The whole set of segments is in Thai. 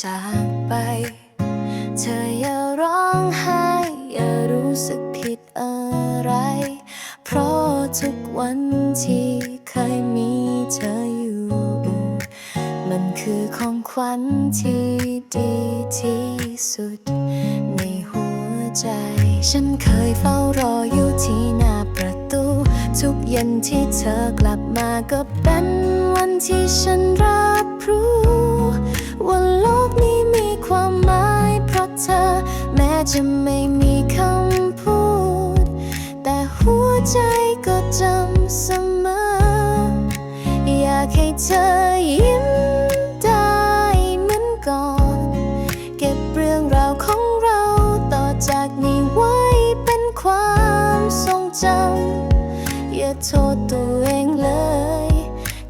จากไป เธออย่าร้องไห้ อย่ารู้สึกผิดอะไร เพราะทุกวันที่เคยมีเธออยู่ มันคือของขวัญที่ดีที่สุด ในหัวใจ ฉันเคยเฝ้ารออยู่ที่หน้าประตู ทุกเย็นที่เธอกลับมาก็เป็นวันที่ฉันรับรู้ จะไม่มีคำพูด แต่หัวใจก็จำเสมอ อยากให้เธอยิ้มได้เหมือนก่อน เก็บเรื่องราวของเราต่อจากนี้ไว้เป็นความทรงจำอย่าโทษตัวเองเลย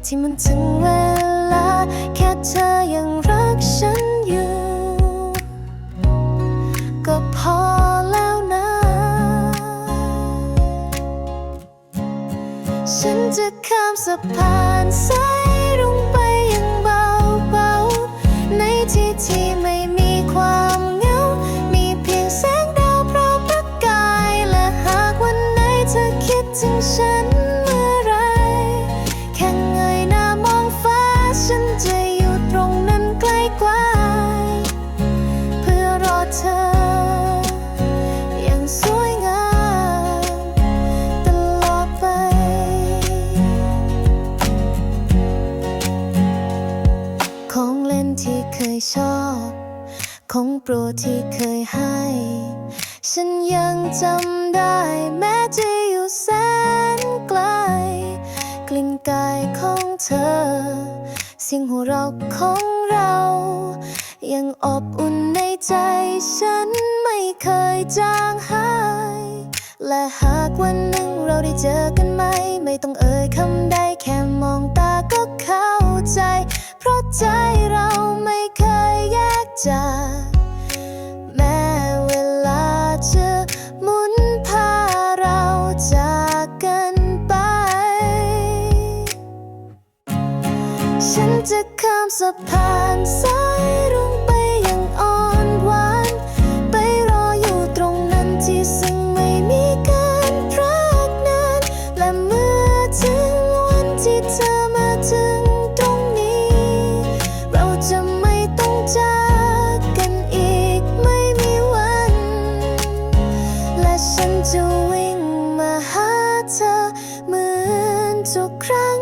ที่มันถึง ฉันจะข้ามสะพานสาย ของโปรดที่เคยให้ ฉันยังจำได้แม้จะอยู่แสนไกล กลิ่นกายของเธอ เสียงหัวเราะของเรา ยังอบอุ่นในใจฉันไม่เคยจางหาย และหากวันหนึ่งเราได้เจอกันไหม ไม่ต้องเอ่ยคำใดแค่มองตาก็เข้าใจ เพราะใจ ฉันจะข้ามสะพานสายรุ้งไปอย่างอ่อนหวาน ไปรออยู่ตรงนั้นที่ซึ่งไม่มีการรักนาน และเมื่อถึงวันที่เธอมาถึงตรงนี้ เราจะไม่ต้องจากกันอีกไม่มีวัน และฉันจะวิ่งมาหาเธอเหมือนทุกครั้ง